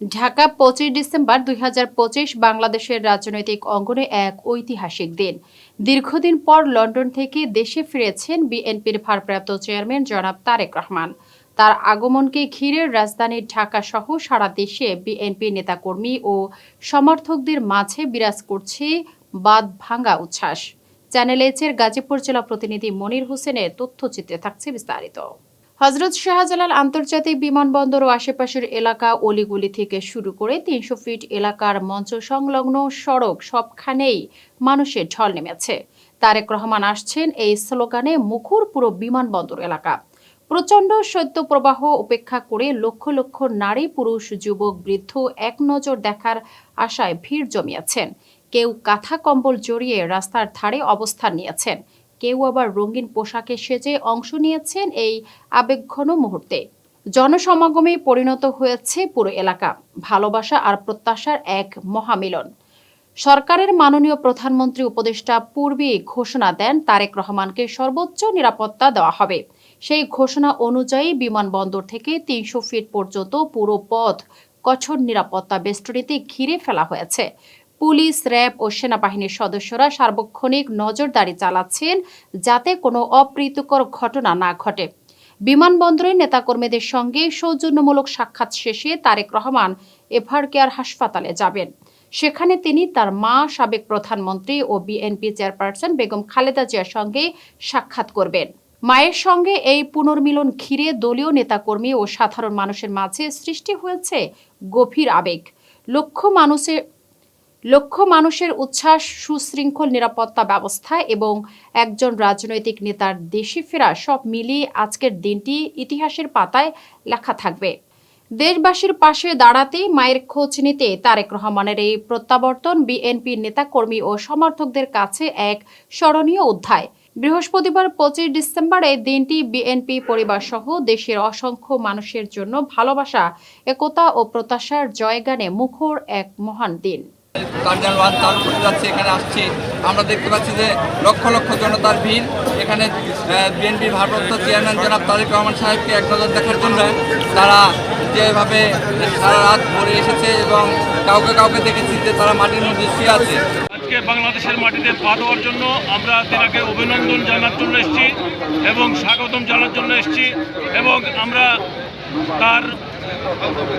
ঢাকা পঁচিশ ডিসেম্বর দুই হাজার পঁচিশ বাংলাদেশের রাজনৈতিক অঙ্গনে এক ঐতিহাসিক দিন। দীর্ঘদিন পর লন্ডন থেকে দেশে ফিরেছেন বিএনপির ভারপ্রাপ্ত চেয়ারম্যান জনাব তারেক রহমান। তার আগমনকে ঘিরে রাজধানী ঢাকা সহ সারা দেশে বিএনপি নেতাকর্মী ও সমর্থকদের মাঝে বিরাজ করছে বাদ ভাঙ্গা উচ্ছ্বাস। চ্যানেল এইচের গাজীপুর জেলা প্রতিনিধি মনির হোসেনের তথ্যচিত্রে থাকছে বিস্তারিত। হজরত শাহজালাল আন্তর্জাতিক বিমানবন্দর ও আশেপাশের এলাকা অলিগুলি থেকে শুরু করে তিনশো ফিট এলাকার মঞ্চ সংলগ্ন সড়ক সবখানেই মানুষের ঢল নেমেছে। তারেক রহমান আসছেন এই স্লোগানে মুখর পুরো বিমানবন্দর এলাকা। প্রচণ্ড শৈত্যপ্রবাহ উপেক্ষা করে লক্ষ লক্ষ নারী, পুরুষ, যুবক, বৃদ্ধ এক নজর দেখার আশায় ভিড় জমিয়েছেন। কেউ কাঁথা কম্বল জড়িয়ে রাস্তার ধারে অবস্থান নিয়েছেন। কেউ আবার রঙিন পোশাকে সেজে অংশ নিয়েছেন এই আবেগঘন মুহূর্তে। জনসমাগমে পরিণত হয়েছে পুরো এলাকা। ভালোবাসা আর প্রত্যাশার এক মহামিলন। সরকারের মাননীয় প্রধানমন্ত্রী উপদেষ্টা পূর্বেই ঘোষণা দেন, তারেক রহমানকে সর্বোচ্চ নিরাপত্তা দেওয়া হবে। সেই ঘোষণা অনুযায়ী বিমানবন্দর থেকে তিনশো ফিট পর্যন্ত পুরো পথ কঠোর নিরাপত্তা বেষ্টনীতে ঘিরে ফেলা হয়েছে। পুলিশ, র্যাব ও সেনাবাহিনীর সদস্যরা সার্বক্ষণিক নজরদারি চালাচ্ছেন যাতে কোনো অপ্রীতিকর ঘটনা না ঘটে। বিমানবন্দরের নেতাকর্মীদের সঙ্গে সৌজন্যমূলক সাক্ষাৎ শেষে তারেক রহমান এভার কেয়ার হাসপাতালে যাবেন। সেখানে তিনি তার মা, সাবেক প্রধানমন্ত্রী ও বিএনপি চেয়ারপারসন বেগম খালেদা জিয়ার সঙ্গে সাক্ষাৎ করবেন। মায়ের সঙ্গে এই পুনর্মিলন ঘিরে দলীয় নেতাকর্মী ও সাধারণ মানুষের মাঝে সৃষ্টি হয়েছে গভীর আবেগ। লক্ষ মানুষের লক্ষ মানুষের উচ্ছ্বাস, সুশৃঙ্খল নিরাপত্তা ব্যবস্থা এবং একজন রাজনৈতিক নেতার দেশে ফেরা সব মিলিয়ে আজকের দিনটি ইতিহাসের পাতায় লেখা থাকবে। দেশবাসীর পাশে দাঁড়াতে মায়ের খোঁজ নিতে তারেক রহমানের এই প্রত্যাবর্তন বিএনপির নেতাকর্মী ও সমর্থকদের কাছে এক স্মরণীয় অধ্যায়। বৃহস্পতিবার পঁচিশ ডিসেম্বর দিনটি বিএনপি পরিবার সহ দেশের অসংখ্য মানুষের জন্য ভালোবাসা, একতা ও প্রত্যাশার জয়গানে মুখর এক মহান দিন। কার্যালয় ওয়ান চালু করতে যাচ্ছে, এখানে আসছে। আমরা দেখতে পাচ্ছি যে লক্ষ লক্ষ জনতার ভিড়। এখানে বিএনপির ভারপ্রাপ্ত চেয়ারম্যান জনাব তারেক রহমান সাহেবকে এক নজর দেখার জন্য তারা যেভাবে সারা রাত ভরে এসেছে এবং কাউকে কাউকে দেখেছি যে তারা মাটির মধ্যে শুয়ে আছে। আজকে বাংলাদেশের মাটিতে পা দেওয়ার জন্য আমরা তেনাকে অভিনন্দন জানার জন্য এসেছি এবং স্বাগতম জানার জন্য এসেছি এবং আমরা তার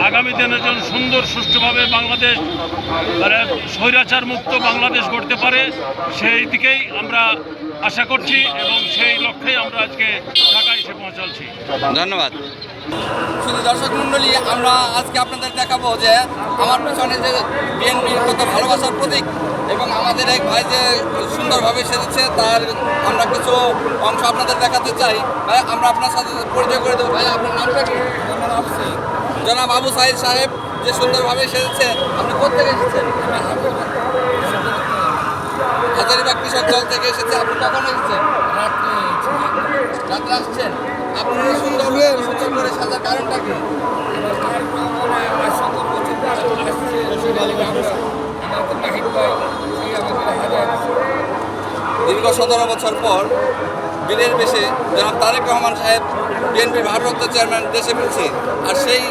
আগামী দিনের জন্য সুন্দর, সুষ্ঠুভাবে বাংলাদেশ মানে স্বৈরাচার মুক্ত বাংলাদেশ গড়তে পারে, সেই দিকেই আমরা আশা করছি এবং সেই লক্ষ্যেই আমরা আজকে ঢাকায় এসে পৌঁছাচ্ছি। ধন্যবাদ। শুধু দর্শক মণ্ডলী আমরা আজকে আপনাদের দেখাবো যে আমার পেছনে যে বিএনপির কত ভালোবাসার প্রতীক এবং আমাদের এক ভাই যে সুন্দরভাবে সেজেছে তার আমরা কিছু অংশ আপনাদের দেখাতে চাই। ভাই আমরা আপনার সাথে পরিচয় করে দেবো। ভাই আপনার নামটা কি? জনাব আবু সাহিদ সাহেব যে সুন্দরভাবে সেজেছে আপনি কোথেকে এসেছেন? হাজারিবাগ কৃষক দল থেকে এসেছে আপনি কখন এসেছেন? রাত্রে আসছেন। আপনি এই সুন্দর সুন্দর করে সাজার কারণটা কি? দীর্ঘ সতেরো বছর পর বিলের বেশে জনাব তারেক রহমান সাহেব বিএনপির ভারপ্রাপ্ত চেয়ারম্যান দেশে ফিরছে আর সেই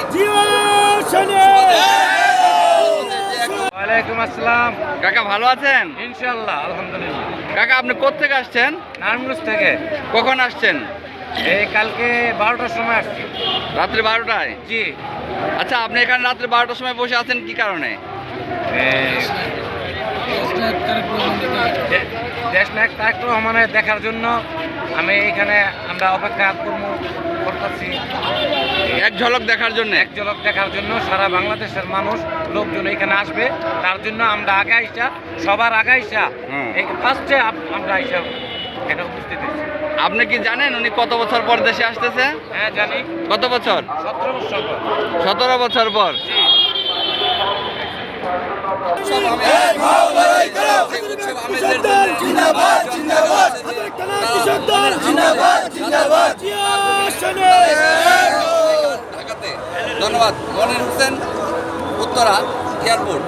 ওয়ালাইকুম আসসালাম। কাকা ভালো আছেন? ইনশাল্লাহ আলহামদুলিল্লাহ। কাকা আপনি কোথেকে আসছেন? নারায়ণগঞ্জ থেকে। কখন আসছেন? এই কালকে বারোটার সময় আসছি। রাত্রি বারোটায়? জি। আচ্ছা আপনি এখানে রাত্রি বারোটার সময় বসে আছেন কি কারণে? দেশ নায়ক তারেক রহমানের দেখার জন্য আমি এখানে আমরা অপেক্ষা কর্ম করতেছি। এক ঝলক দেখার জন্য? এক ঝলক দেখার জন্য সারা বাংলাদেশের মানুষ লোকজন এখানে আসবে। তার জন্য আমরা আগে আইসা সবার আগে আইসা ফার্স্টে আমরা আইসা এটা উপস্থিত হয়েছি। আপনি কি জানেন উনি কত বছর পর দেশে আসতেছে? হ্যাঁ জানি। কত বছর? সতেরো বছর পর। ধন্যবাদ। মনির হোসেন উত্তরা এয়ারপোর্ট।